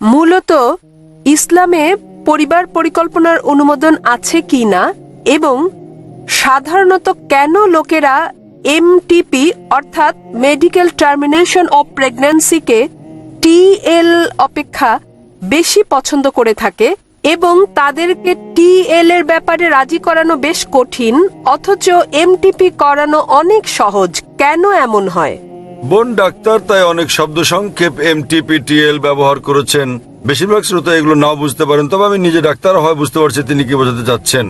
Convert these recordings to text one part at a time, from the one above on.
মূলত ইসলামে পরিবার পরিকল্পনার অনুমোদন আছে কি না এবং সাধারণত কেন লোকেরা এমটিপি অর্থাৎ মেডিকেল টার্মিনেশন অফ প্রেগন্যান্সিকে টিএল অপেক্ষা বেশি পছন্দ করে থাকে এবং তাদেরকে টিএল এর ব্যাপারে রাজি করানো বেশ কঠিন, অথচ এমটিপি করানো অনেক সহজ। কেন এমন হয়? বোন ডাক্তার, তাই অনেক শব্দ সংক্ষেপ এমটিপিটিএল ব্যবহার করেছেন। বেশিরভাগ শ্রোতা এগুলো নাও বুঝতে পারেন, তবে আমি নিজে ডাক্তার হয় বুঝতে পারছি তিনি কি বোঝাতে চাচ্ছেন।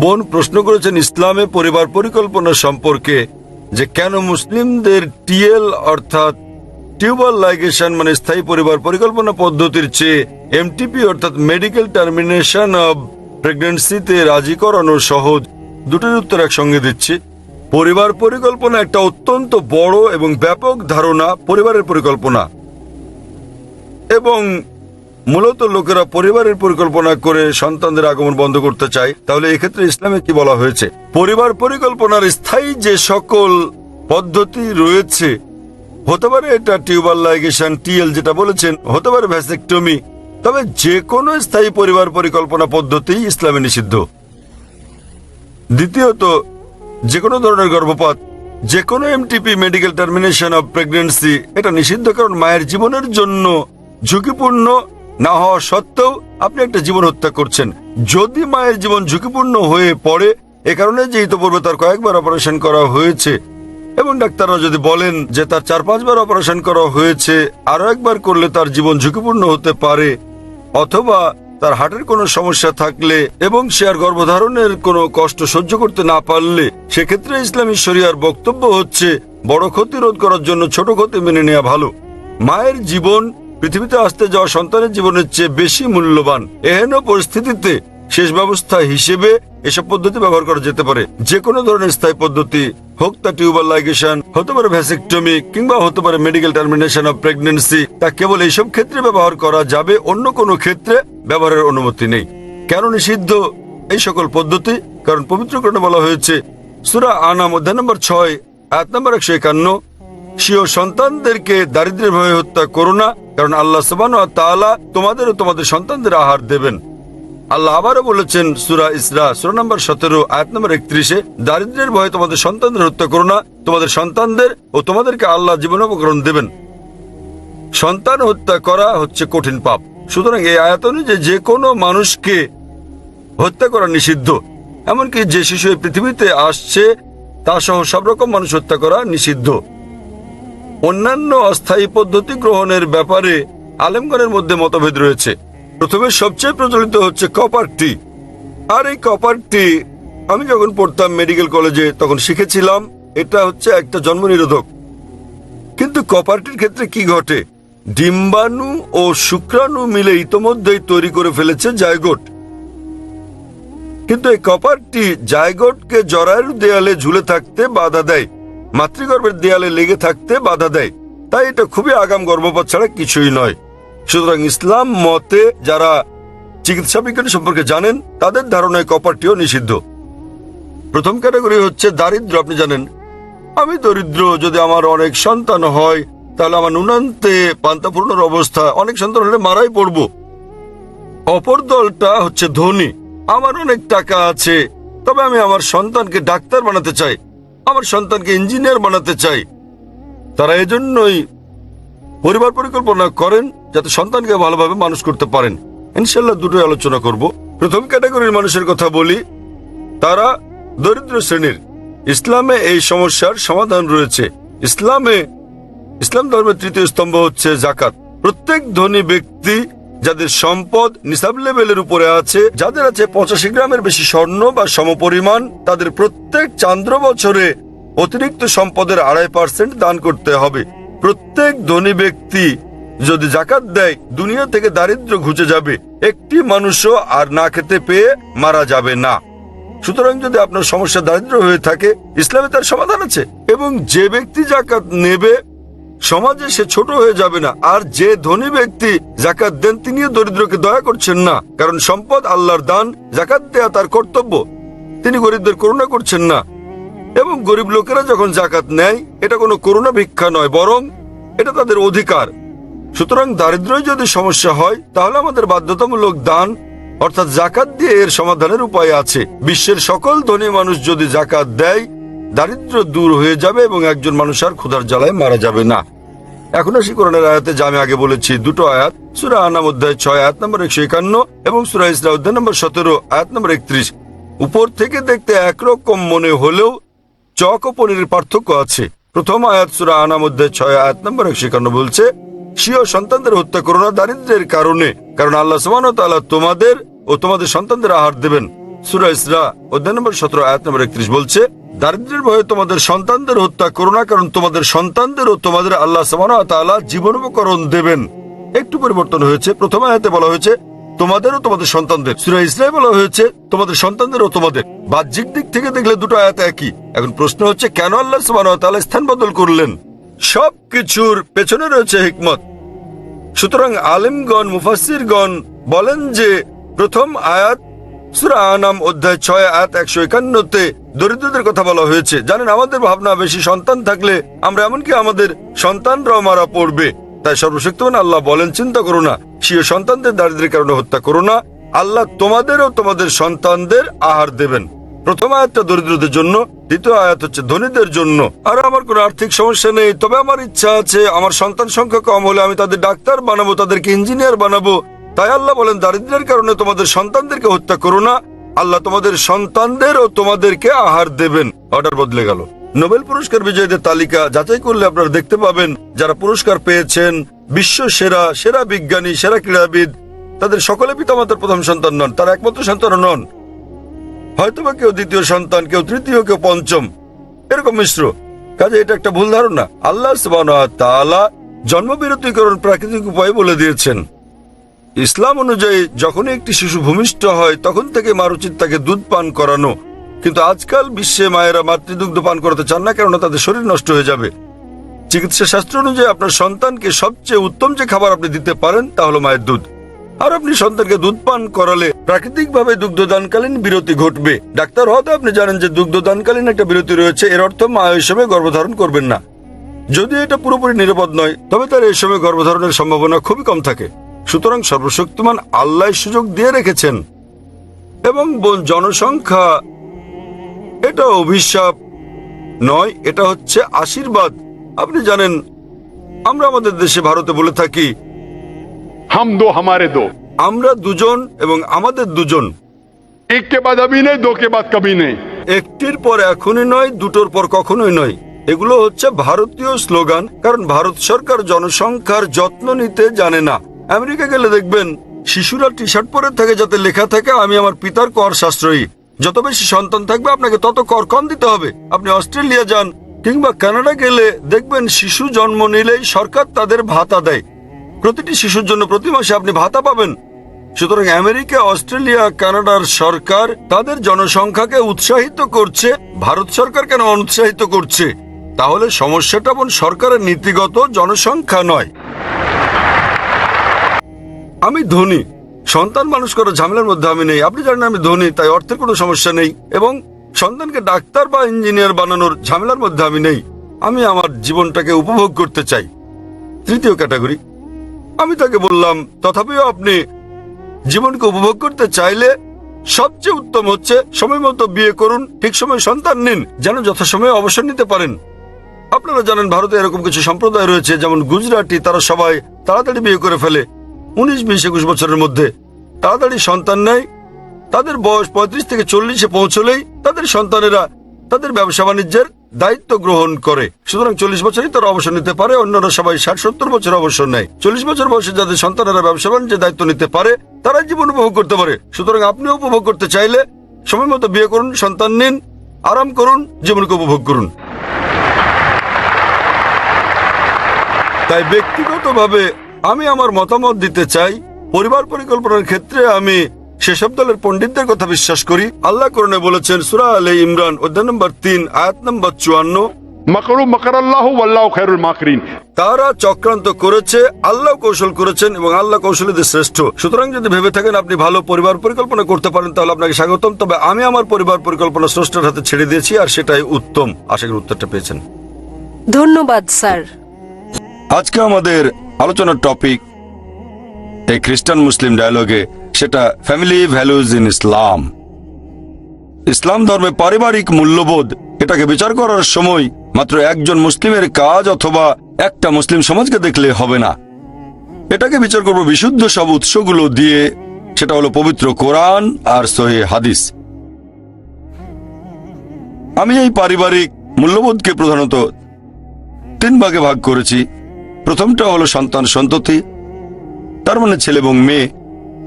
বোন প্রশ্ন করেছেন, ইসলামে পরিবার পরিকল্পনা সম্পর্কে, যে কেন মুসলিমদের টিএল অর্থাৎ টিউবার লাইগেশন মানে স্থায়ী পরিবার পরিকল্পনা পদ্ধতির চেয়ে এমটিপি অর্থাৎ মেডিকেল টার্মিনেশন অব প্রেগনেন্সিতে রাজি করানো সহজ। দুটোর উত্তর একসঙ্গে দিচ্ছি। পরিবার পরিকল্পনা একটা অত্যন্ত বড় এবং ব্যাপক ধারণা পরিবারের পরিকল্পনা। এবং মূলত লোকেরা পরিবারের পরিকল্পনা করে সন্তানদের আগমন বন্ধ করতে চায়। তাহলে এক্ষেত্রে ইসলামে কি বলা হয়েছে? পরিবার পরিকল্পনার স্থায়ী যে সকল পদ্ধতি রয়েছে, হতে পারে এটা টিউবার লাইগেশন, টিএল যেটা বলেছেন, হতে পারে ভ্যাসেক্টমি, তবে যে কোনো স্থায়ী পরিবার পরিকল্পনা পদ্ধতি ইসলামে নিষিদ্ধ। দ্বিতীয়ত যে কোনো ধরনের গর্ভপাত যে কোনো MTP medical termination of pregnancy এটা নিষিদ্ধ কারণ মায়ের জীবনের জন্য ঝুঁকিপূর্ণ, না হওয়া সত্ত্বেও আপনি একটা জীবন হত্যা করছেন। যদি মায়ের জীবন ঝুঁকিপূর্ণ হয়ে পড়ে, এ কারণে যে ইতপূর্বে তার কয়েকবার অপারেশন করা হয়েছে, এবং ডাক্তাররা যদি বলেন যে তার চার পাঁচবার অপারেশন করা হয়েছে আরও একবার করলে তার জীবন ঝুঁকিপূর্ণ হতে পারে, অথবা তার হার্টের কোনো সমস্যা থাকলে এবং সে আর গর্ভধারণের কোনো কষ্ট সহ্য করতে না পারলে, সেক্ষেত্রে ইসলামী শরিয়ার বক্তব্য হচ্ছে, বড় ক্ষতি রোধ করার জন্য ছোট ক্ষতি মেনে নেওয়া ভালো। মায়ের জীবন পৃথিবীতে আসতে যাওয়া সন্তানের জীবনের চেয়ে বেশি মূল্যবান। এহেন পরিস্থিতিতে শেষ ব্যবস্থা হিসেবে এসব পদ্ধতি ব্যবহার করা যেতে পারে। যে কোনো ধরনের স্থায়ী পদ্ধতি হোক তা টিউবার লাইগেশন হতে পারে ভ্যাসেক্টমি কিংবা হতে পারে মেডিকেল টার্মিনেশন অফ প্রেগনেন্সি তা কেবল এইসব ক্ষেত্রে ব্যবহার করা যাবে, অন্য কোনো ক্ষেত্রে ব্যবহারের অনুমতি নেই। কেন নিষিদ্ধ? এই সকল পদ্ধতি, কারণ পবিত্রকরণে বলা হয়েছে, সুরা আনাম অধ্যায় নম্বর ছয়, আয়াত নম্বর একশো একান্ন সিও সন্তানদেরকে দারিদ্র্যের ভয়ে হত্যা করো না, কারণ আল্লাহ সবান তাআলা তোমাদের ও তোমাদের সন্তানদের আহার দেবেন। আল্লাহ আবারও বলেছেন, সুরা ইসরা, সুরা নম্বর সতেরো, আয়াত নম্বর একত্রিশে দারিদ্র্যের ভয়ে তোমাদের সন্তানদের হত্যা করো না, তোমাদের সন্তানদের ও তোমাদেরকে আল্লাহ জীবনোপকরণ দেবেন। সন্তান হত্যা করা হচ্ছে কঠিন পাপ। সুতরাং এই আয়াত অনুযায়ী যে কোনো মানুষকে হত্যা করা নিষিদ্ধ। এমনকি যে শিশু এই পৃথিবীতে আসছে, তা সহ সব রকম মানুষ হত্যা করা নিষিদ্ধ। অন্যান্য অস্থায়ী পদ্ধতি গ্রহণের ব্যাপারে আলেমগণের মধ্যে মতভেদ রয়েছে। প্রথমে সবচেয়ে প্রচলিত হচ্ছে কপার টি আর এই কপার টি আমি যখন পড়তাম মেডিকেল কলেজে তখন শিখেছিলাম, এটা হচ্ছে একটা জন্ম নিরোধক কিন্তু কপারটির ক্ষেত্রে কি ঘটে? ডিম্বাণু ও শুক্রাণু মিলে ইতোমধ্যেই তৈরি করে ফেলেছে জায়গোট। কিন্তু এই কপারটি জায়গোটকে জরায়ুর দেয়ালে ঝুলে থাকতে বাধা দেয়। মাতৃগর্ভের দেয়ালে লেগে থাকতে বাধা দেয়। তাই এটা খুবই আগাম গর্ভপাত ছাড়া কিছুই নয়। সুতরাং ইসলাম মতে যারা চিকিৎসা বিজ্ঞান সম্পর্কে জানেন, তাদের ধারণায় কপারটিও নিষিদ্ধ। প্রথম ক্যাটাগরি হচ্ছে দারিদ্র আপনি জানেন, আমি দরিদ্র, যদি আমার অনেক সন্তান হয়, তাহলে আমার নুনান্তে পান্তাপূর্ণর অবস্থা, অনেক সন্তান হলে মারাই পড়ব। অপর দলটা হচ্ছে ধনী। আমার অনেক টাকা আছে, তবে আমি আমার সন্তানকে ডাক্তার বানাতে চাই, আমার সন্তানকে ইঞ্জিনিয়ার বানাতে চাই। তারা এজন্যই পরিবার পরিকল্পনা করেন যাতে সন্তানকে ভালোভাবে মানুষ করতে পারেন। ইনশাল্লাহ দুটোই আলোচনা করব। প্রথম ক্যাটাগরির মানুষের কথা বলি। তারা দরিদ্র শ্রেণির। ইসলামে এই সমস্যার সমাধান রয়েছে। ইসলামে, ইসলাম ধর্মের তৃতীয় স্তম্ভ হচ্ছে জাকাত। প্রত্যেক ধনী ব্যক্তি যাদের সম্পদ নিসাব লেভেলের উপরে আছে, যাদের আছে পঁচাশি গ্রামের বেশি স্বর্ণ বা সমপরিমাণ, তাদের প্রত্যেক চান্দ্র বছরে অতিরিক্ত সম্পদের আড়াই পার্সেন্ট দান করতে হবে। প্রত্যেক ধনী ব্যক্তি যদি জাকাত দেয়, দুনিয়া থেকে দারিদ্র ঘুচে যাবে। একটি মানুষও আর না খেতে পেয়ে মারা যাবে না। সুতরাং যদি আপনার সমস্যা দারিদ্র হয়ে থাকে, ইসলামে তার সমাধান আছে। এবং যে ব্যক্তি জাকাত নেবে, সমাজে সে ছোট হয়ে যাবে না। আর যে ধনী ব্যক্তি জাকাত দেন, তিনিও দরিদ্রকে দয়া করছেন না। কারণ সম্পদ আল্লাহর দান, জাকাত দেয়া তার কর্তব্য। তিনি গরিবদের করুণা করছেন না। এবং গরিব লোকেরা যখন জাকাত নেয়, এটা কোনো করুণা ভিক্ষা নয়, বরং এটা তাদের অধিকার। সুতরাং দারিদ্র্যই যদি সমস্যা হয়, তাহলে আমাদের বাধ্যতামূলক দান, অর্থাৎ জাকাত দিয়ে এর সমাধানের উপায় আছে। বিশ্বের সকল ধনী মানুষ যদি জাকাত দেয়, দারিদ্র্য দূর হয়ে যাবে এবং একজন মানুষ আর ক্ষুধার জ্বালায় মারা যাবে না। এখন আসি কোরআনের আয়াতে, যা আমি আগে বলেছি। দুটো আয়াত, সুরা আনাম অধ্যায় ছয়, আয়াত নম্বর একশো একান্ন এবং সুরা ইসরা অধ্যায় নম্বর সতেরো, আয়াত নম্বর একত্রিশ। উপর থেকে দেখতে একরকম মনে হলেও চক ও পনিরের পার্থক্য আছে। প্রথম আয়াত সুরা আনাম মধ্যে ছয় আয়াত নম্বর একশো একান্ন বলছে, স্বীয় সন্তানদের হত্যা করো না দারিদ্রের কারণে, কারণ আল্লাহ সমান তোমাদের ও তোমাদের সন্তানদের আহার দেবেন। সুরা ইসরা অধ্যায় নম্বর সতেরো, আয়াত নম্বর একত্রিশ বলছে, দারিদ্রের ভয়ে তোমাদের সন্তানদের হত্যা করো না কারণ তোমাদের সন্তানদের ও তোমাদের আল্লাহ সমান তাআলা জীবন দেবেন। একটু পরিবর্তন হয়েছে, প্রথম আয়াতে বলা হয়েছে তোমাদের ও তোমাদের সন্তানদের। সুরা ইসরায় বলা হয়েছে, তোমাদের সন্তানদের ও তোমাদের। বাহ্যিক দিক থেকে দেখলে দুটো আয়াত একই। এখন প্রশ্ন হচ্ছে, কেন আল্লাহ তাআলা স্থান বদল করলেন? সব কিছুর পেছনে রয়েছে হিকমত। সুতরাং আলিমগণ মুফাসিরগণ বলেন যে, প্রথম আয়াত, সুরা আনাম অধ্যায় ছয়, আয়াত একশো একান্নতে দরিদ্রদের কথা বলা হয়েছে। জানেন, আমাদের ভাবনা বেশি সন্তান থাকলে আমরা এমনকি আমাদের সন্তানরাও মারা পড়বে। তাই সর্বশক্তিমান আল্লাহ বলেন, চিন্তা করো না। স্বীয় সন্তানদের দারিদ্রের কারণে হত্যা করো না। আল্লাহ তোমাদেরও তোমাদের সন্তানদের আহার দেবেন। প্রথম আয়াতটা দরিদ্রদের জন্য, দ্বিতীয় আয়াত হচ্ছে ধনীদের জন্য। আর, আমার কোনো আর্থিক সমস্যা নেই, তবে আমার ইচ্ছা আছে, আমার সন্তান সংখ্যা কম হলে আমি তাদের ডাক্তার বানাবো, তাদেরকে ইঞ্জিনিয়ার বানাবো। তাই আল্লাহ বলেন, দারিদ্রের কারণে তোমাদের সন্তানদেরকে হত্যা করো না। আল্লাহ তোমাদের সন্তানদের ও তোমাদেরকে আহার দেবেন। অর্ডার বদলে গেল। নোবেল পুরস্কার বিজয়ীদের তালিকা যাচাই করলে আপনারা দেখতে পাবেন, যারা পুরস্কার পেয়েছেন, বিশ্ব সেরা সেরা বিজ্ঞানী, সেরা ক্রীড়াবিদ, তাদের সকলে পিতামাতার প্রথম সন্তান নন, তারা একমাত্র সন্তান নন। হয়তোবা কেউ দ্বিতীয় সন্তান, কেউ তৃতীয়, কেউ পঞ্চম। এরকম মিশ্র। কাজে এটা একটা ভুল ধারণা। আল্লাহ তাআলা জন্মবিরতিকরণ প্রাকৃতিক উপায় বলে দিয়েছেন। ইসলাম অনুযায়ী যখনই একটি শিশু ভূমিষ্ঠ হয়, তখন থেকে মারুচিত তাকে দুধ পান করানো কিন্তু আজকাল বিশ্বে মায়েরা মাতৃদুগ্ধ পান করাতে চান না, কেননা তাদের শরীর নষ্ট হয়ে যাবে। চিকিৎসা শাস্ত্র অনুযায়ী আপনার সন্তানকে সবচেয়ে উত্তম যে খাবার আপনি দিতে পারেন, তা হলো মায়ের দুধ। আর আপনি সন্তানকে দুধ পান করালে প্রাকৃতিকভাবে দুগ্ধদানকালীন বিরতি ঘটবে। ডাক্তার হয়তো আপনি জানেন যে দুগ্ধদানকালীন একটা বিরতি রয়েছে, এর অর্থ মা ওই সময় গর্ভধারণ করবেন না। যদি এটা পুরোপুরি নিরাপদ নয়, তবে তার এই সময় গর্ভধারণের সম্ভাবনা খুবই কম থাকে। সুতরাং সর্বশক্তিমান আল্লাহ সুযোগ দিয়ে রেখেছেন। এবং জনসংখ্যা এটা অভিশাপ নয় এটা হচ্ছে আশীর্বাদ। আপনি জানেন আমরা আমাদের দেশে ভারতে বলে থাকি হাম দো হামারে দো। আমরা দুজন এবং আমাদের দুজন। নেই দোকে বাদ নেই। একটির পর এখনই নয় দুটোর পর কখনোই নয়। এগুলো হচ্ছে ভারতীয় স্লোগান কারণ ভারত সরকার জনসংখ্যার যত্ন নিতে জানে না। আমেরিকা গেলে দেখবেন শিশুরা টি শার্ট পরে থাকে যাতে লেখা থাকে আমি আমার পিতার কর সাশ্রয়ী যত বেশি সন্তান থাকবে, আপনাকে তত কর কম দিতে হবে। আপনি অস্ট্রেলিয়া যান কিংবা কানাডা গেলে দেখবেন শিশু জন্ম নিলেই সরকার তাদের ভাতা দেয়। প্রতিটি শিশুর জন্য প্রতি মাসে আপনি ভাতা পাবেন। সুতরাং আমেরিকা, অস্ট্রেলিয়া, কানাডার সরকার তাদের জনসংখ্যাকে উৎসাহিত করছে। ভারত সরকার কেন অনুৎসাহিত করছে? তাহলে সমস্যাটা বোন সরকারের নীতিগত জনসংখ্যা নয়। আমি ধনী। সন্তান মানুষ করার ঝামেলার মধ্যে আমি নেই। আপনি জানেন আমি ধনী, তাই অর্থের কোনো সমস্যা নেই। এবং সন্তানকে ডাক্তার বা ইঞ্জিনিয়ার বানানোর ঝামেলার মধ্যে আমি নেই। আমি আমার জীবনটাকে উপভোগ করতে চাই। তৃতীয় ক্যাটাগরি। আমি তাকে বললাম, তথাপিও আপনি জীবনকে উপভোগ করতে চাইলে সবচেয়ে উত্তম হচ্ছে সময় মতো বিয়ে করুন, ঠিক সময় সন্তান নিন, যেন যথাসময়ে অবসর নিতে পারেন। আপনারা জানেন ভারতে এরকম কিছু সম্প্রদায় রয়েছে, যেমন গুজরাটি, তারা সবাই তাড়াতাড়ি বিয়ে করে ফেলে। উনিশ বিশ একুশ বছরের মধ্যে। তাড়াতাড়ি সন্তান নেয়, তাদের বয়স পঁয়ত্রিশ থেকে চল্লিশে পৌঁছলেই তাদের সন্তানেরা তাদের ব্যবসা বাণিজ্যের দায়িত্ব গ্রহণ করে। সুতরাং চল্লিশ বছরই তারা অবসর নিতে পারে, অন্যরা সবাই ষাট সত্তর বছর অবসর নেয়। চল্লিশ বছর বয়সে যাদের সন্তানেরা ব্যবসা বাণিজ্যের দায়িত্ব নিতে পারে তারা জীবন উপভোগ করতে পারে। সুতরাং আপনিও উপভোগ করতে চাইলে সময় মতো বিয়ে করুন, সন্তান নিন, আরাম করুন, জীবনকে উপভোগ করুন। তাই ব্যক্তিগতভাবে আমি আমার মতামত দিতে চাই। পরিবার পরিকল্পনার ক্ষেত্রে আমি সেসব দলের পণ্ডিতদের কথা বিশ্বাস করি। আল্লাহ করণে বলেছেন সুরা আলে ইমরান অধ্যায় নম্বর তিন আয়াত নম্বর চুয়ান্ন। তারা চক্রান্ত করেছে আল্লাহ কৌশল করেছেন এবং আল্লাহ কৌশলীদের শ্রেষ্ঠ। সুতরাং যদি ভেবে থাকেন আপনি ভালো পরিবার পরিকল্পনা করতে পারেন তাহলে আপনাকে স্বাগতম। তবে আমি আমার পরিবার পরিকল্পনা স্রষ্টার হাতে ছেড়ে দিয়েছি আর সেটাই উত্তম। আশা করি উত্তরটা পেয়েছেন। ধন্যবাদ স্যার। আজকে আমাদের আলোচনার টপিক এই খ্রিস্টান মুসলিম ডায়ালগে সেটা family values in Islam Islam ধর্মে পারিবারিক মূল্যবোধ, এটাকে বিচার করার সময় মাত্র একজন মুসলিমের কাজ অথবা একটা মুসলিম সমাজকে দেখলে হবে না। এটাকে বিচার করব বিশুদ্ধ সব উৎসগুলো দিয়ে, সেটা হলো পবিত্র কোরআন আর সহি হাদিস। আমি এই পারিবারিক মূল্যবোধকে প্রধানত তিন ভাগে ভাগ করেছি। প্রথমটা হলো সন্তান সন্ততি, তার মানে ছেলে এবং মেয়ে।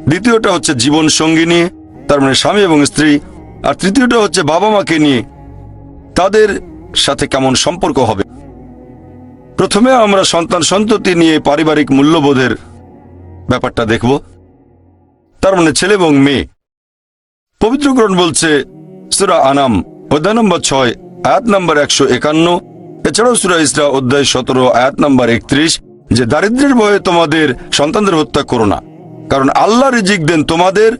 দ্বিতীয়টা হচ্ছে জীবন সঙ্গী নিয়ে, তার মানে স্বামী এবং স্ত্রী। আর তৃতীয়টা হচ্ছে বাবা মাকে নিয়ে, তাদের সাথে কেমন সম্পর্ক হবে। প্রথমে আমরা সন্তান সন্ততি নিয়ে পারিবারিক মূল্যবোধের ব্যাপারটা দেখব। তার মানে ছেলে এবং মেয়ে। পবিত্রকরণ বলছে, সুরা আনাম, অধ্যায় নম্বর ছয়, আয়াত নম্বর একশো একান্ন এছাড়াও সুরা ইসরা অধ্যায় সতেরো, আয়াত নম্বর একত্রিশ, যে দারিদ্রের ভয়ে তোমাদের সন্তানদের হত্যা করো না। কারণ আল্লাহ রিজিক দেন তোমাদের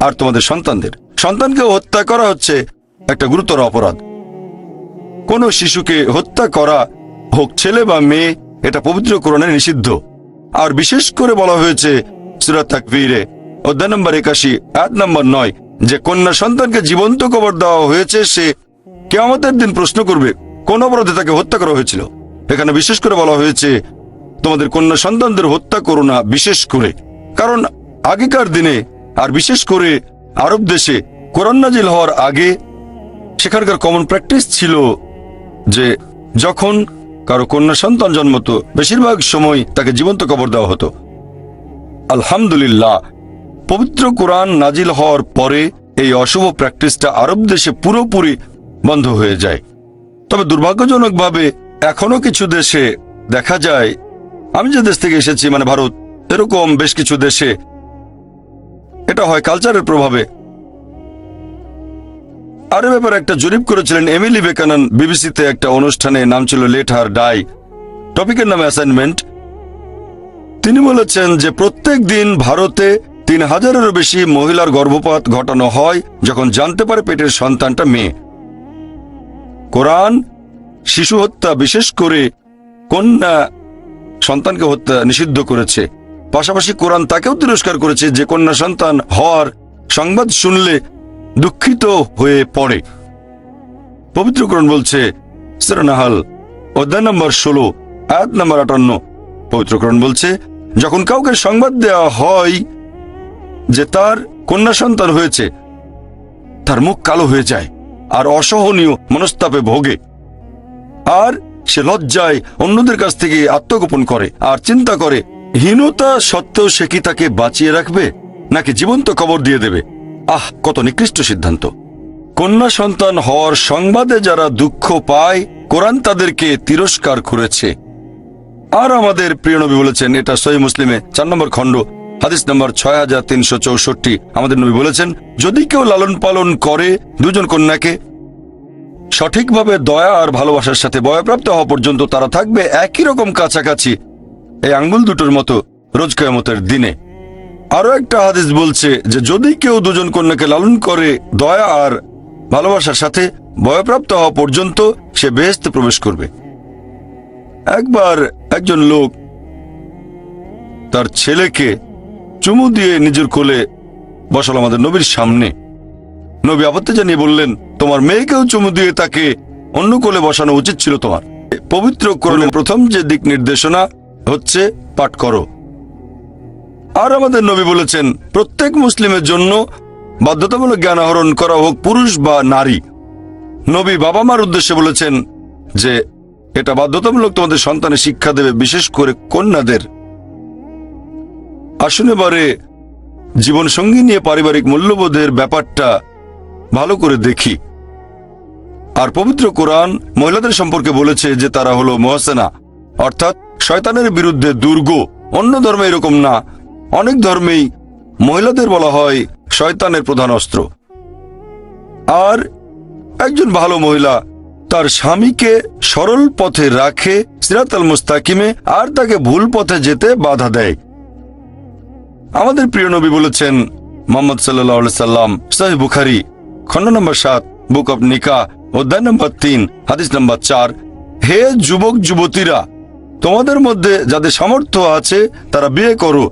আর তোমাদের সন্তানদের। সন্তানকে হত্যা করা হচ্ছে একটা গুরুতর অপরাধ। কোনো শিশুকে হত্যা করা হোক, ছেলে বা মেয়ে, এটা পবিত্র কোরআনে নিষিদ্ধ। আর বিশেষ করে বলা হয়েছে সুরাত তাকবীরে, অধ্যায় নম্বর একাশি, আয়াত নম্বর নয়, যে কন্যা সন্তানকে জীবন্ত কবর দেওয়া হয়েছে, সে কেয়ামতের দিন প্রশ্ন করবে কোন অপরাধে তাকে হত্যা করা হয়েছিল? এখানে বিশেষ করে বলা হয়েছে, তোমাদের কন্যা সন্তানদের হত্যা করো না, বিশেষ করে। কারণ আগেকার দিনে, আর বিশেষ করে আরব দেশে, কোরআন নাজিল হওয়ার আগে সেখানকার কমন প্র্যাকটিস ছিল যে যখন কারও কন্যা সন্তান জন্মতো, বেশিরভাগ সময় তাকে জীবন্ত কবর দেওয়া হতো। আলহামদুলিল্লাহ, পবিত্র কোরআন নাজিল হওয়ার পরে এই অশুভ প্র্যাকটিসটা আরব দেশে পুরোপুরি বন্ধ হয়ে যায়। তবে দুর্ভাগ্যজনকভাবে এখনও কিছু দেশে দেখা যায়, আমি যে দেশ থেকে এসেছি মানে ভারত, এরকম বেশ কিছু দেশে এটা হয় কালচারের প্রভাবে। আর ব্যাপারে একটা জরিপ করেছিলেন এমিলি বেকানন, বিবিসিতে একটা অনুষ্ঠানে, নাম ছিল লেট হার ডাই টপিকের নামে অ্যাসাইনমেন্ট তিনি বলেছেন যে প্রত্যেক দিন ভারতে তিন হাজারেরও বেশি মহিলার গর্ভপাত ঘটানো হয়, যখন জানতে পারে পেটের সন্তানটা মেয়ে। কোরআন শিশু হত্যা বিশেষ করে কন্যা সন্তানকে হত্যা নিষিদ্ধ করেছে। পাশাপাশি কোরআন তাকেও তিরস্কার করেছে যে কন্যা সন্তান হওয়ার সংবাদ শুনলে দুঃখিত হয়ে পড়ে। পবিত্রকরণ বলছে সেরানাহাল অধ্যায় নম্বর ষোলো, আয়াত নম্বর আটান্ন। পবিত্রকরণ বলছে, যখন কাউকে সংবাদ দেওয়া হয় যে তার কন্যা সন্তান হয়েছে, তার মুখ কালো হয়ে যায়। আর অসহনীয় মনস্তাপে ভোগে। আর সে লজ্জায় অন্যদের কাছ থেকে আত্মগোপন করে আর চিন্তা করে, হীনতা সত্ত্বেও সে কি তাকে বাঁচিয়ে রাখবে? নাকি জীবন্ত কবর দিয়ে দেবে? আহ, কত নিকৃষ্ট সিদ্ধান্ত। কন্যা সন্তান হওয়ার সংবাদে যারা দুঃখ পায়, কোরআন তাদেরকে তিরস্কার করেছে। আর আমাদের প্রিয় নবী বলেছেন, এটা সহি মুসলিমে চার নম্বর খণ্ড হাদিস নম্বর ছয় হাজার তিনশো চৌষট্টি। আমাদের নবী বলেছেন, যদি কেউ লালন পালন করে দুজন কন্যাকে, সঠিকভাবে দয়া আর ভালোবাসার সাথে বয়প্রাপ্ত হওয়া পর্যন্ত তারা থাকবে একই রকম কাছাকাছি এই আঙ্গুল দুটোর মতো রোজ কেয়ামতের দিনে। আরও একটা হাদিস বলছে যে, যদি কেউ দুজন কন্যাকে লালন করে দয়া আর ভালোবাসার সাথে বয়প্রাপ্ত হওয়া পর্যন্ত সে বেহেস্তে প্রবেশ করবে। একবার একজন লোক তার ছেলেকে চুমু দিয়ে নিজের কোলে বসাল আমাদের নবীর সামনে। নবী আপত্তি জানিয়ে বললেন, তোমার মেয়েকেও চুমু দিয়ে তাকে অন্য কোলে বসানো উচিত ছিল তোমার। পবিত্র কোরআনের প্রথম যে দিক নির্দেশনা হচ্ছে, পাঠ করো। আর আমাদের নবী বলেছেন, প্রত্যেক মুসলিমের জন্য বাধ্যতামূলক জ্ঞান আহরণ করা হোক, পুরুষ বা নারী। নবী বাবা মার উদ্দেশ্যে বলেছেন যে, এটা বাধ্যতামূলক তোমাদের সন্তানের শিক্ষা দেবে, বিশেষ করে কন্যাদের। আসুন এবারে জীবনসঙ্গী নিয়ে পারিবারিক মূল্যবোধের ব্যাপারটা ভালো করে দেখি। আর পবিত্র কোরআন মহিলাদের সম্পর্কে বলেছে যে তারা হলো মহসেনা, অর্থাৎ শয়তানের বিরুদ্ধে দুর্গ। অন্য ধর্মে এরকম না। অনেক ধর্মেই মহিলাদের বলা হয় শয়তানের প্রধান অস্ত্র। আর একজন ভালো মহিলা তার স্বামীকে সরল পথে রাখে সিরাত আল মুস্তাকিমে, আর তাকে ভুল পথে যেতে বাধা দেয়। আমাদের প্রিয় নবী বলেছেন, মোহাম্মদ সাল্লাহ সাল্লাম সাহেব বুখারি, খণ্ড নম্বর সাত, বুক অব নিকা অধ্যায় নম্বর তিন, হাদিস নম্বর চার, হে যুবক যুবতীরা, তোমাদের মধ্যে যাদের সামর্থ্য আছে, তারা বিয়ে করো,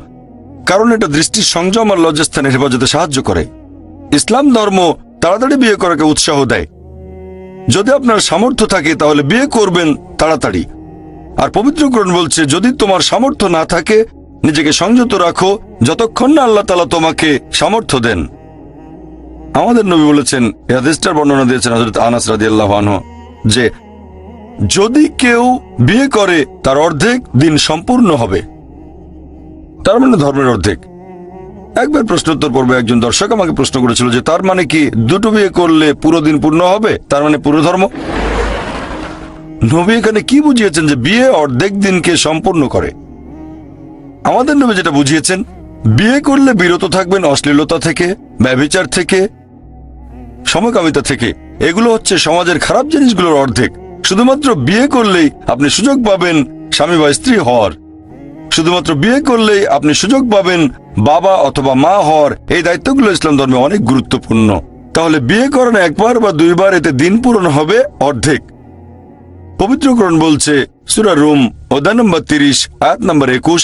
কারণ এটা দৃষ্টির সংযম আর লজ্জাস্থানের হেফাজতে সাহায্য করে। ইসলাম ধর্ম তাড়াতাড়ি বিয়ে করাকে উৎসাহ দেয়। যদি আপনার সামর্থ্য থাকে, তাহলে বিয়ে করবেন তাড়াতাড়ি। আর পবিত্রকরণ বলছে, যদি তোমার সামর্থ্য না থাকে নিজেকে সংযত রাখো যতক্ষণ না আল্লাহ তালা তোমাকে সামর্থ্য দেন। আমাদের নবী বলেছেন, এ হাদিসটার বর্ণনা দিয়েছেন হজরত আনাস রাদিয়াল্লাহু আনহু, যে যদি কেউ বিয়ে করে, তার অর্ধেক দিন সম্পূর্ণ হবে। তার মানে ধর্মের অর্ধেক। একবার প্রশ্নোত্তর পর্বে একজন দর্শক আমাকে প্রশ্ন করেছিল যে, তার মানে কি দুটো বিয়ে করলে পুরো দিন পূর্ণ হবে? তার মানে পুরো ধর্ম? নবী এখানে কি বুঝিয়েছেন যে, বিয়ে অর্ধেক দিনকে সম্পূর্ণ করে? আমাদের নবী যেটা বুঝিয়েছেন, বিয়ে করলে বিরত থাকবেন অশ্লীলতা থেকে, ব্যভিচার থেকে, সমকামিতা থেকে। এগুলো হচ্ছে সমাজের খারাপ জিনিসগুলোর অর্ধেক। শুধুমাত্র বিয়ে করলেই আপনি সুযোগ পাবেন স্বামী বা স্ত্রী হওয়ার। শুধুমাত্র বিয়ে করলেই আপনি সুযোগ পাবেন বাবা অথবা মা হওয়ার। এই দায়িত্বগুলো ইসলাম ধর্মে অনেক গুরুত্বপূর্ণ। তাহলে বিয়ে করেন একবার বা দুইবার এতে দিন পূরণ হবে অর্ধেক। পবিত্রকরণ বলছে, সুরা রুম, অধ্যায় নম্বর তিরিশ, আয়াত নম্বর একুশ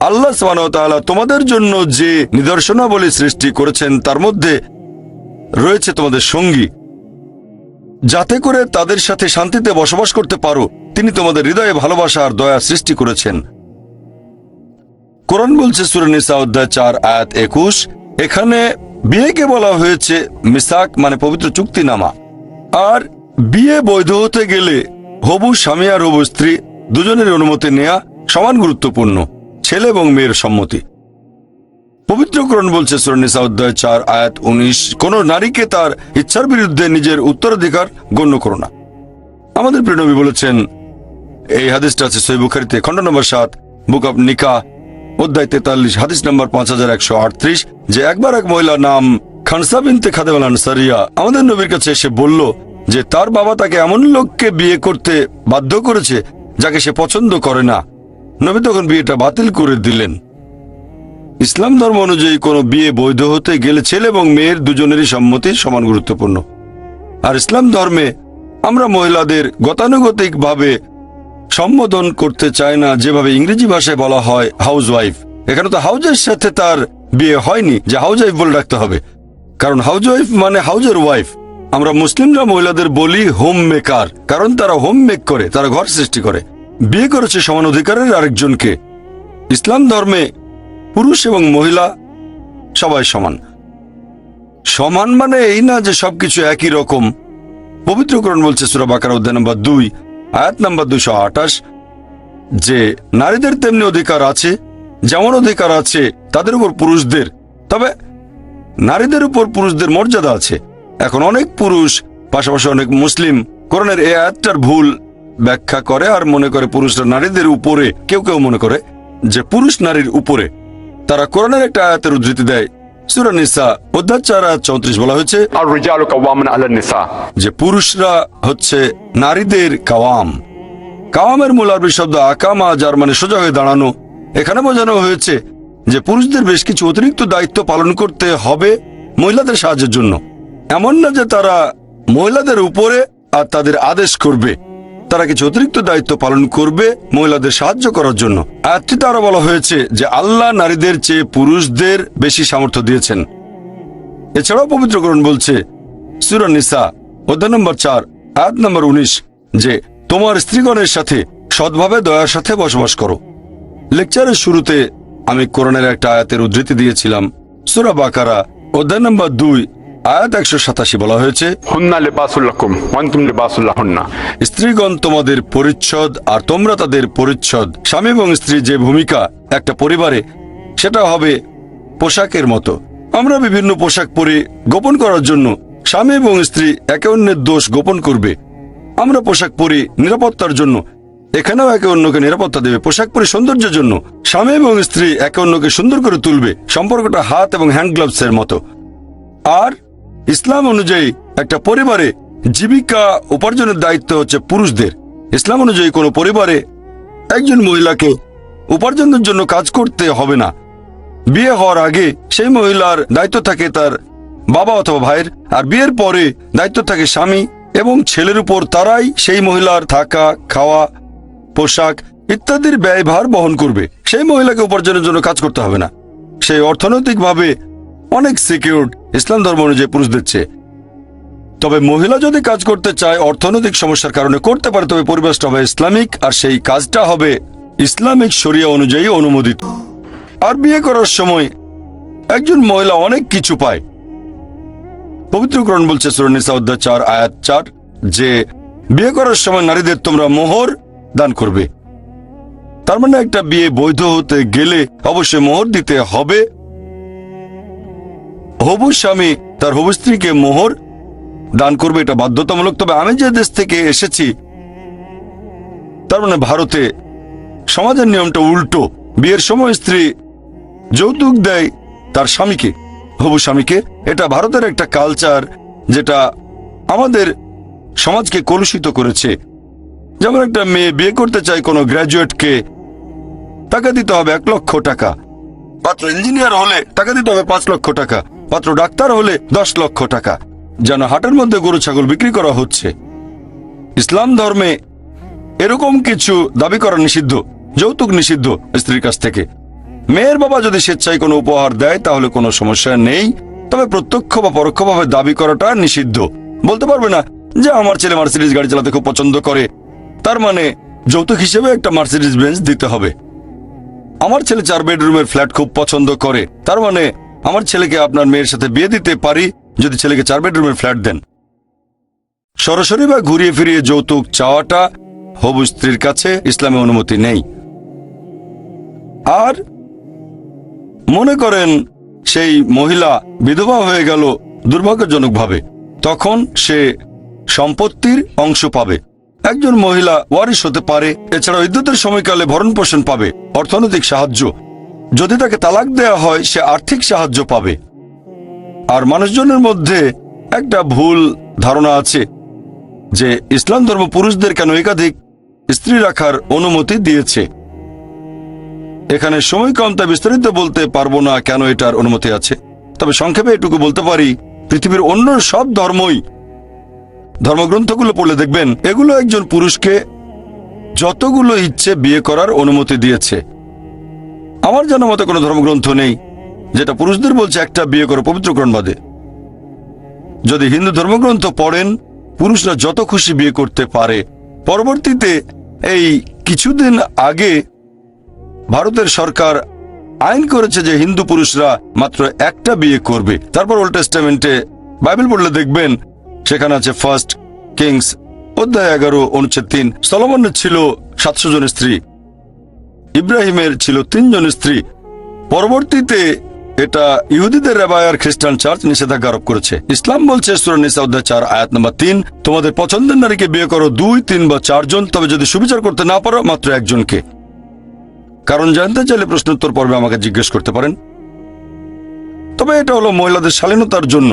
আল্লাহ সামানতালা তোমাদের জন্য যে নিদর্শনাবলী সৃষ্টি করেছেন, তার মধ্যে রয়েছে তোমাদের সঙ্গী। যাতে করে তাদের সাথে শান্তিতে বসবাস করতে পারো, তিনি তোমাদের হৃদয়ে ভালোবাসা আর দয়া সৃষ্টি করেছেন। কোরআন বলছে সুরনিসা অধ্যায় চার, আয়াত একুশ, এখানে বিয়েকে বলা হয়েছে মিসাক মানে পবিত্র চুক্তিনামা। আর বিয়ে বৈধ হতে গেলে হবু, স্বামী আর হবু স্ত্রী দুজনের অনুমতি নেয়া সমান গুরুত্বপূর্ণ। ছেলে এবং মেয়ের সম্মতি। পবিত্রকরণ বলছে সুরনিসা অধ্যায় চার, আয়াত উনিশ, কোন নারীকে তার ইচ্ছার বিরুদ্ধে নিজের উত্তরাধিকার গণ্য করো না। আমাদের প্রেনবী বলেছেন, এই হাদিসটা আছে সই বুখারিতে, খণ্ড নম্বর সাত, বুক অব নিকা, অধ্যায় তেতাল্লিশ, হাদিস নম্বর পাঁচ হাজার একশো আটত্রিশ, যে একবার এক মহিলার নাম খানসা বিনতে খাদেওয়াল আনসারিয়া আমাদের নবীর কাছে এসে বলল যে তার বাবা তাকে এমন লোককে বিয়ে করতে বাধ্য করেছে যাকে সে পছন্দ করে না। নবী তখন বিয়েটা বাতিল করে দিলেন। ইসলাম ধর্ম অনুযায়ী কোনো বিয়ে বৈধ হতে গেলে ছেলে এবং মেয়ের দুজনেরই সম্মতি সমান গুরুত্বপূর্ণ। আর ইসলাম ধর্মে আমরা মহিলাদের গতানুগতিকভাবে সম্বোধন করতে চাই না, যেভাবে ইংরেজি ভাষায় বলা হয় হাউস ওয়াইফ এখানে তো হাউজের সাথে তার বিয়ে হয়নি, যে হাউজ ওয়াইফ বলে রাখতে হবে। কারণ হাউজ ওয়াইফ মানে হাউজের ওয়াইফ আমরা মুসলিমরা মহিলাদের বলি হোম মেকার কারণ তারা হোম মেক করে, তারা ঘর সৃষ্টি করে। বিয়ে করেছে সমান অধিকারের আরেকজনকে। ইসলাম ধর্মে পুরুষ এবং মহিলা সবাই সমান। সমান মানে এই না যে সবকিছু একই রকম। পবিত্রকরণ বলছে সুরা বাকার, অধ্যায় নম্বর দুই, আয়াত নম্বর দুশো আঠাশ, যে নারীদের তেমনি অধিকার আছে, যেমন অধিকার আছে তাদের উপর পুরুষদের। তবে নারীদের উপর পুরুষদের মর্যাদা আছে। এখন অনেক পুরুষ, পাশাপাশি অনেক মুসলিম, কোরআনের এই আয়াতটার ভুল ব্যাখ্যা করে আর মনে করে পুরুষরা নারীদের উপরে কেউ কেউ মনে করে যে পুরুষ নারীর উপরে। তারা কোরআনের একটা আয়াতের উদ্ধৃতি দেয়। চৌত্রিশ বলা হয়েছে যে পুরুষরা হচ্ছে নারীদের কাওয়াম। কাওয়ামের মূল আকামা মানে সোজা হয়ে দাঁড়ানো। এখানে বোঝানো হয়েছে যে পুরুষদের বেশ কিছু অতিরিক্ত দায়িত্ব পালন করতে হবে মহিলাদের সাহায্যের জন্য। এমন না যে তারা মহিলাদের উপরে আর তাদের আদেশ করবে। তারা কিছু অতিরিক্ত দায়িত্ব পালন করবে মহিলাদের সাহায্য করার জন্য। আয়াতটিতে আরও বলা হয়েছে যে আল্লাহ নারীদের চেয়ে পুরুষদের বেশি সামর্থ্য দিয়েছেন। এছাড়াও পবিত্রকরণ বলছে, সুরা নিসা, অধ্যায় নম্বর চার, আয়াত নম্বর উনিশ, যে তোমার স্ত্রীগণের সাথে সৎভাবে দয়ার সাথে বসবাস করো। লেকচারের শুরুতে আমি কোরআনের একটা আয়াতের উদ্ধৃতি দিয়েছিলাম, সুরা বাকারা, অধ্যায় নম্বর দুই আয়াত একশো সাতাশি বলা হয়েছে হুন্না লেবাসুল্লাকুম ওয়ান্তুম লেবাসুল্লাহ হুন্না স্ত্রীগণ তোমাদের পরিচ্ছদ আর তোমরা তাদের পরিচ্ছদ। স্বামী এবং স্ত্রী যে ভূমিকা একটা পরিবারে সেটা হবে পোশাকের মতো। আমরা বিভিন্ন পোশাক পরে গোপন করার জন্য স্বামী এবং স্ত্রী একে অন্যের দোষ গোপন করবে। আমরা পোশাক পরি নিরাপত্তার জন্য এখানেও একে অন্যকে নিরাপত্তা দেবে। পোশাক পরি সৌন্দর্যের জন্য স্বামী এবং স্ত্রী একে অন্যকে সুন্দর করে তুলবে। সম্পর্কটা হাত এবং হ্যান্ড গ্লাভসের মতো। আর ইসলাম অনুযায়ী একটা পরিবারে জীবিকা উপার্জনের দায়িত্ব হচ্ছে পুরুষদের। ইসলাম অনুযায়ী কোনো পরিবারে একজন মহিলাকে উপার্জনের জন্য কাজ করতে হবে না। বিয়ে হওয়ার আগে সেই মহিলার দায়িত্ব থাকে তার বাবা অথবা ভাইয়ের, আর বিয়ের পরে দায়িত্ব থাকে স্বামী এবং ছেলের উপর তারাই সেই মহিলার থাকা, খাওয়া, পোশাক ইত্যাদির ব্যয়ভার বহন করবে। সেই মহিলাকে উপার্জনের জন্য কাজ করতে হবে না। সেই অর্থনৈতিকভাবে অনেক সিকিউর ইসলাম ধর্ম অনুযায়ী পুরুষদের চেয়ে তবে মহিলা যদি কাজ করতে চায়, অর্থনৈতিক সমস্যার কারণে করতে পারে, তবে পরিবেশটা হবে ইসলামিক আর সেই কাজটা হবে ইসলামিক শরিয়া অনুযায়ী অনুমোদিত। আর বিয়ে করার সময় একজন মহিলা অনেক কিছু পায়। পবিত্রকরণ বলছে সুরনিসা অধ্যায় চার, আয়াত চার, যে বিয়ে করার সময় নারীদের তোমরা মোহর দান করবে। তার মানে একটা বিয়ে বৈধ হতে গেলে অবশ্যই মোহর দিতে হবে। হবু স্বামী তার হবু স্ত্রীকে মোহর দান করবে, এটা বাধ্যতামূলক। তবে আমি যে দেশ থেকে এসেছি, তার মানে ভারতে সমাজের নিয়মটা উল্টো। বিয়ের সময় স্ত্রী যৌতুক দেয় তার স্বামীকে, হবু স্বামীকে। এটা ভারতের একটা কালচার যেটা আমাদের সমাজকে কলুষিত করেছে। যেমন একটা মেয়ে বিয়ে করতে চায় কোনো গ্র্যাজুয়েটকে, টাকা দিতে হবে এক লক্ষ টাকা। পাত্র ইঞ্জিনিয়ার হলে টাকা দিতে হবে পাঁচ লক্ষ টাকা। পাত্র ডাক্তার হলে দশ লক্ষ টাকা। যেন হাটের মধ্যে গরু ছাগল বিক্রি করা হচ্ছে। ইসলাম ধর্মে এরকম কিছু দাবি করা নিষিদ্ধ, যৌতুক নিষিদ্ধ স্ত্রীর কাছ থেকে। মেয়ের বাবা যদি স্বেচ্ছায় কোনো উপহার দেয়, তাহলে কোনো সমস্যা নেই। তবে প্রত্যক্ষ বা পরোক্ষভাবে দাবি করাটা নিষিদ্ধ। বলতে পারবে না যে আমার ছেলে মার্সিডিজ গাড়ি চালাতে খুব পছন্দ করে। তার মানে যৌতুক হিসেবে একটা মার্সিডিজ বেঞ্চ দিতে হবে। আমার ছেলে চার বেডরুমের ফ্ল্যাট খুব পছন্দ করে। তার মানে আমার ছেলেকে আপনার মেয়ের সাথে বিয়ে দিতে পারি যদি ছেলেকে চার বেডরুমের ফ্ল্যাট দেন। সরাসরি বা ঘুরিয়ে ফিরিয়ে যৌতুক চাওয়াটা হবু স্ত্রীর কাছে ইসলামে অনুমতি নেই। আর মনে করেন সেই মহিলা বিধবা হয়ে গেল দুর্ভাগ্যজনকভাবে, তখন সে সম্পত্তির অংশ পাবে। একজন মহিলা ওয়ারিশ হতে পারে এছাড়া বিদ্যুতের সময়কালে ভরণ পোষণ পাবে, অর্থনৈতিক সাহায্য। যদি তাকে তালাক দেওয়া হয়, সে আর্থিক সাহায্য পাবে। আর মানুষজনের মধ্যে একটা ভুল ধারণা আছে যে ইসলাম ধর্ম পুরুষদের কেন একাধিক স্ত্রী রাখার অনুমতি দিয়েছে। এখানে সময় কম, তাই বিস্তারিত বলতে পারব না কেন এটার অনুমতি আছে। তবে সংক্ষেপে এটুকু বলতে পারি, পৃথিবীর অন্য সব ধর্মই ধর্মগ্রন্থগুলো পড়লে দেখবেন, এগুলো একজন পুরুষকে যতগুলো ইচ্ছে বিয়ে করার অনুমতি দিয়েছে। আমার জানা মতে কোনো ধর্মগ্রন্থ নেই, যেটা পুরুষদের বলছে একটা বিয়ে করো পবিত্রকরণ বাদে। যদি হিন্দু ধর্মগ্রন্থ পড়েন, পুরুষরা যত খুশি বিয়ে করতে পারে। পরবর্তীতে এই কিছুদিন আগে ভারতের সরকার আইন করেছে যে হিন্দু পুরুষরা মাত্র একটা বিয়ে করবে। তারপর ওল্ড টেস্টামেন্টে বাইবেল পড়লে দেখবেন, সেখানে আছে ফার্স্ট কিংস অধ্যায় এগারো অনুচ্ছেদ তিন। সলমনের ছিল সাতশো জনের স্ত্রী। ইব্রাহিমের ছিল তিনজন স্ত্রী। পরবর্তীতে এটা ইহুদিদের রেবায় আর খ্রিস্টান চার্চ নিষেধাজ্ঞা আরোপ করেছে। ইসলাম বলছে চার, আয়াত নম্বর তিন, তোমাদের পছন্দের নারীকে বিয়ে করো দুই, তিন বা চারজন, তবে যদি সুবিচার করতে না পারো, মাত্র একজনকে। কারণ জানতে চাইলে প্রশ্নোত্তর পর্বে আমাকে জিজ্ঞেস করতে পারেন। তবে এটা হলো মহিলাদের শালীনতার জন্য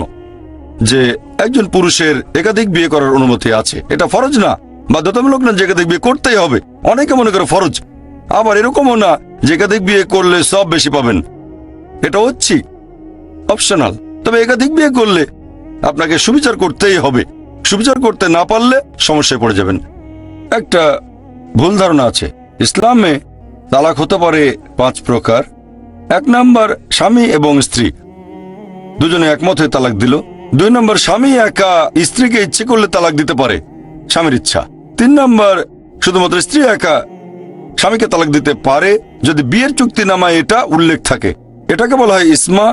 যে একজন পুরুষের একাধিক বিয়ে করার অনুমতি আছে। এটা ফরজ না, বাধ্যতামূলক না যে একাধিক বিয়ে করতেই হবে। অনেকে মনে করে ফরজ আবার এরকমও না যে একাধিক বিয়ে করলে সব বেশি পাবেন। এটা হচ্ছি। অপশনাল তবে একাধিক বিয়ে করলে আপনাকে সুবিচার করতেই হবে। সুবিচার করতে না পারলে সমস্যায় পড়ে যাবেন। একটা ভুল ধারণা আছে। ইসলামে তালাক হতে পারে পাঁচ প্রকার। এক নাম্বার, স্বামী এবং স্ত্রী। দুজনে একমত তালাক দিল। দুই নম্বর, স্বামী একা স্ত্রীকে ইচ্ছে করলে তালাক দিতে পারে। স্বামীর ইচ্ছা। তিন নম্বর, শুধুমাত্র স্ত্রী একা স্বামীকে তালাক দিতে পারে যদি বিয়ের চুক্তি নামায় এটা উল্লেখ থাকে। এটাকে বলা হয় ইসমা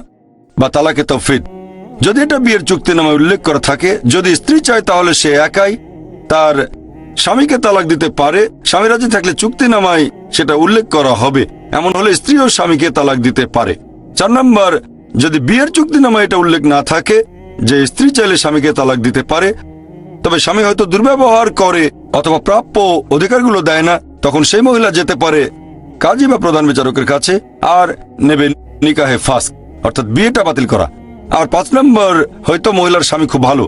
বা তালাকে তফিদ যদি এটা বিয়ের চুক্তি নামায় উল্লেখ করা থাকে, যদি স্ত্রী চায় তাহলে সে একাই তার স্বামীকে তালাক দিতে পারে। স্বামী রাজি থাকলে চুক্তি নামায় সেটা উল্লেখ করা হবে। এমন হলে স্ত্রী ও স্বামীকে তালাক দিতে পারে। চার নম্বর, যদি বিয়ের চুক্তি নামায় এটা উল্লেখ না থাকে, যে স্ত্রী চাইলে স্বামীকে তালাক দিতে পারে, তবে স্বামী হয়তো দুর্ব্যবহার করে অথবা প্রাপ্য অধিকারগুলো দেয় না। তখন সেই মহিলা যেতে পারে কাজী বা প্রধান বিচারকের কাছে আর নেবে নিকাহে ফাস, অর্থাৎ বিয়েটা বাতিল করা। আর পাঁচ নম্বর, হয়তো মহিলার স্বামী খুব ভালো।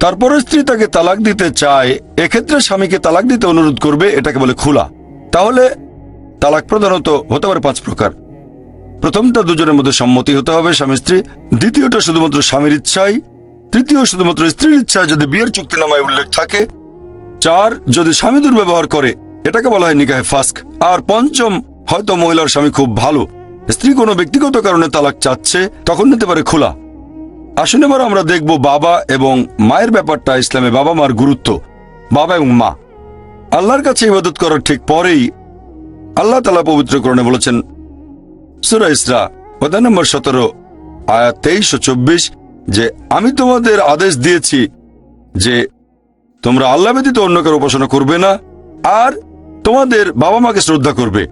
তারপরে স্ত্রী তাকে তালাক দিতে চায়, এক্ষেত্রে স্বামীকে তালাক দিতে অনুরোধ করবে এটাকে বলে খোলা। তাহলে তালাক প্রধানত হতে পারে পাঁচ প্রকার। প্রথমটা দুজনের মধ্যে সম্মতি হতে হবে স্বামী স্ত্রী। দ্বিতীয়টা শুধুমাত্র স্বামীর ইচ্ছায় তৃতীয় শুধুমাত্র স্ত্রীর ইচ্ছায় যদি বিয়ের চুক্তিনামায় উল্লেখ থাকে। চার, যদি স্বামী দুর্ব্যবহার করে এটাকে বলা হয় নিকাহে ফাস্ক। আর পঞ্চম, হয়তো মহিলার স্বামী খুব ভালো। স্ত্রী কোনো ব্যক্তিগত কারণে তালাক চাচ্ছে, তখন নিতে পারে খোলা। আসুন এবার আমরা দেখব বাবা এবং মায়ের ব্যাপারটা, ইসলামে বাবা মার গুরুত্ব, বাবা এবং মা। আল্লাহর কাছে ইবাদত করার ঠিক পরেই আল্লাহ তালা পবিত্রকরণে বলেছেন, সুরা ইসরা, অধ্যায় নম্বর সতেরো আয়া তেইশ ও চব্বিশ, যে আমি তোমাদের আদেশ দিয়েছি যে তোমরা আল্লাহ ব্যতীত অন্য উপাসনা করবে না, আর তোমাদের বাবা মাকে শ্রদ্ধা করবে।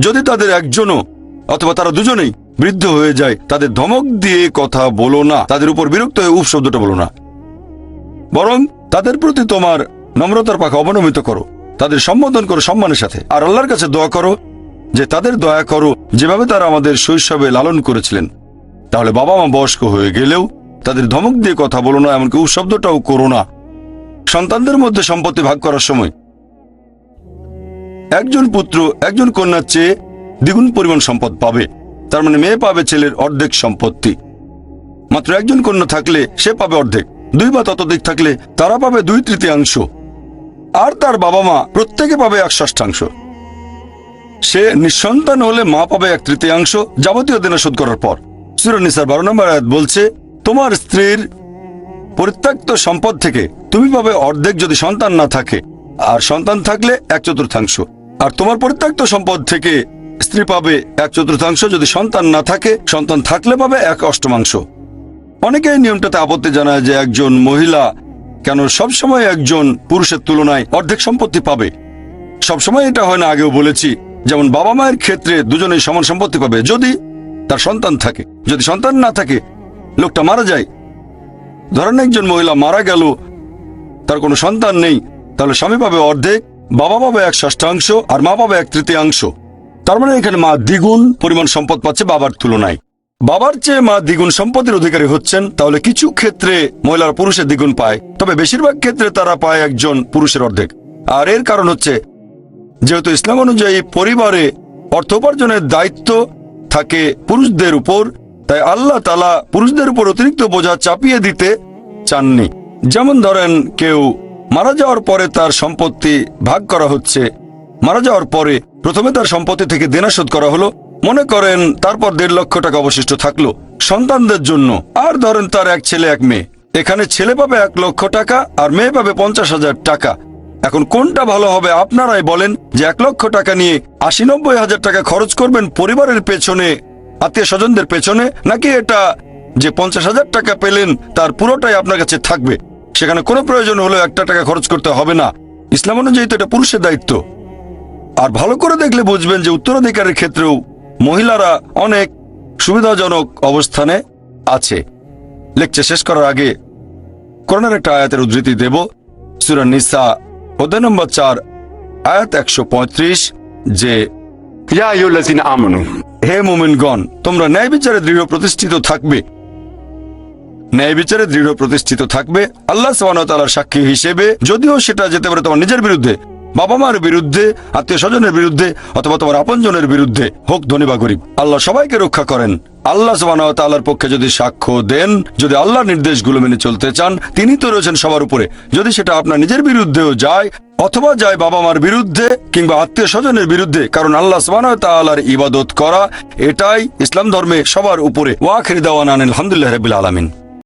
যদি তাদের একজনও অথবা তারা দুজনেই বৃদ্ধ হয়ে যায়, তাদের ধমক দিয়ে কথা বলো না। তাদের উপর বিরক্ত হয়ে উপ শব্দটা বলো না। বরং তাদের প্রতি তোমার নম্রতার পাখা অবনমিত করো। তাদের সম্বোধন করো সম্মানের সাথে। আর আল্লাহর কাছে দোয়া করো যে তাদের দয়া করো, যেভাবে তারা আমাদের শৈশবে লালন করেছিলেন। তাহলে বাবা মা বয়স্ক হয়ে গেলেও তাদের ধমক দিয়ে কথা বলো না, এমনকি শব্দটাও করো না। সন্তানদের মধ্যে সম্পত্তি ভাগ করার সময় একজন পুত্র, একজন কন্যার চেয়ে দ্বিগুণ পরিমাণ সম্পদ পাবে। তার মানে মেয়ে পাবে ছেলের অর্ধেক সম্পত্তি। মাত্র একজন কন্যা থাকলে সে পাবে অর্ধেক। দুই বা ততোধিক থাকলে তারা পাবে দুই তৃতীয়াংশ। আর তার বাবা মা প্রত্যেকে পাবে এক ষষ্ঠাংশ। সে নিঃসন্তান হলে মা পাবে এক তৃতীয়াংশ, যাবতীয় দিনে শোধ করার পর। সুরনিসার বারো নম্বর আয়াত বলছে, তোমার স্ত্রীর পরিত্যক্ত সম্পদ থেকে তুমি পাবে অর্ধেক যদি সন্তান না থাকে। আর সন্তান থাকলে এক চতুর্থাংশ। আর তোমার পরিত্যক্ত সম্পদ থেকে স্ত্রী পাবে এক চতুর্থাংশ। যদি সন্তান না থাকে, সন্তান থাকলে পাবে এক অষ্টমাংশ। অনেকে এই নিয়মটাতে আপত্তি জানায় যে একজন মহিলা কেন সবসময় একজন পুরুষের তুলনায় অর্ধেক সম্পত্তি পাবে। সবসময় এটা হয় না, আগেও বলেছি, যেমন বাবা মায়ের ক্ষেত্রে দুজনেই সমান সম্পত্তি পাবে, যদি তার সন্তান থাকে। যদি সন্তান না থাকে, লোকটা মারা যায়। ধরেন একজন মহিলা মারা গেল, তার কোনো সন্তান নেই, তাহলে স্বামী পাবে অর্ধেক বাবা পাবে এক ষষ্ঠাংশ আর মা পাবে এক তৃতীয়াংশ। তার মানে এখানে মা দ্বিগুণ পরিমাণ সম্পদ পাচ্ছে বাবার তুলনায়। বাবার চেয়ে মা দ্বিগুণ সম্পদের অধিকারী হচ্ছেন, তাহলে কিছু ক্ষেত্রে মহিলারা পুরুষের দ্বিগুণ পায়, তবে বেশিরভাগ ক্ষেত্রে তারা পায় একজন পুরুষের অর্ধেক। আর এর কারণ হচ্ছে, যেহেতু ইসলাম অনুযায়ী পরিবারে অর্থ উপার্জনের দায়িত্ব থাকে পুরুষদের উপর, তাই আল্লাহ তালা পুরুষদের উপর অতিরিক্ত বোঝা চাপিয়ে দিতে চাননি। যেমন ধরেন কেউ মারা যাওয়ার পরে তার সম্পত্তি ভাগ করা হচ্ছে। মারা যাওয়ার পরে প্রথমে তার সম্পত্তি থেকে দেনা শোধ করা হলো। মনে করেন তারপর দেড় লক্ষ টাকা অবশিষ্ট থাকল সন্তানদের জন্য। আর ধরেন তার এক ছেলে, এক মেয়ে। এখানে ছেলে পাবে এক লক্ষ টাকা আর মেয়ে পাবে পঞ্চাশ হাজার টাকা। এখন কোনটা ভালো হবে আপনারাই বলেন যে এক লক্ষ টাকা নিয়ে আশি নব্বই হাজার টাকা খরচ করবেন পরিবারের পেছনে, আত্মীয় স্বজনদের পেছনে, নাকি এটা যে পঞ্চাশ হাজার টাকা পেলেন তার পুরোটাই আপনার কাছে থাকবে? সেখানে কোনো প্রয়োজন হলেও একটা টাকা খরচ করতে হবে না। ইসলাম অনুযায়ী তো এটা পুরুষের দায়িত্ব। আর ভালো করে দেখলে বুঝবেন যে উত্তরাধিকারের ক্ষেত্রেও মহিলারা অনেক সুবিধাজনক অবস্থানে আছে। লেকচার শেষ করার আগে করোনার একটা আয়াতের উদ্ধৃতি দেব। সুরা নিসা, অধ্যায় নম্বর চার, আয়াত একশো পঁয়ত্রিশ, যে হে মোমিনগণ, তোমরা ন্যায় বিচারে দৃঢ় প্রতিষ্ঠিত থাকবে। ন্যায় বিচারে দৃঢ় প্রতিষ্ঠিত থাকবে আল্লাহ সামানতালার সাক্ষী হিসেবে, যদিও সেটা যেতে পারে তোমার নিজের বিরুদ্ধে বাবা মার বিরুদ্ধে আত্মীয় স্বজনের বিরুদ্ধে, অথবা তোমার আপনজনের বিরুদ্ধে, হোক ধনী বা গরিব। আল্লাহ সবাইকে রক্ষা করেন। আল্লাহ সামানতালার পক্ষে যদি সাক্ষ্য দেন, যদি আল্লাহর নির্দেশগুলো মেনে চলতে চান, তিনি তো রয়েছেন সবার উপরে। যদি সেটা আপনার নিজের বিরুদ্ধেও যায়, অথবা যায় বাবা মার বিরুদ্ধে, কিংবা আত্মীয় স্বজনের বিরুদ্ধে, কারণ আল্লাহ সুবাহর ইবাদত করা, এটাই ইসলাম ধর্মে সবার উপরে। ওয়াখির দাওয়ান আলহামদুলিল্লাহ রবিল আলমিন।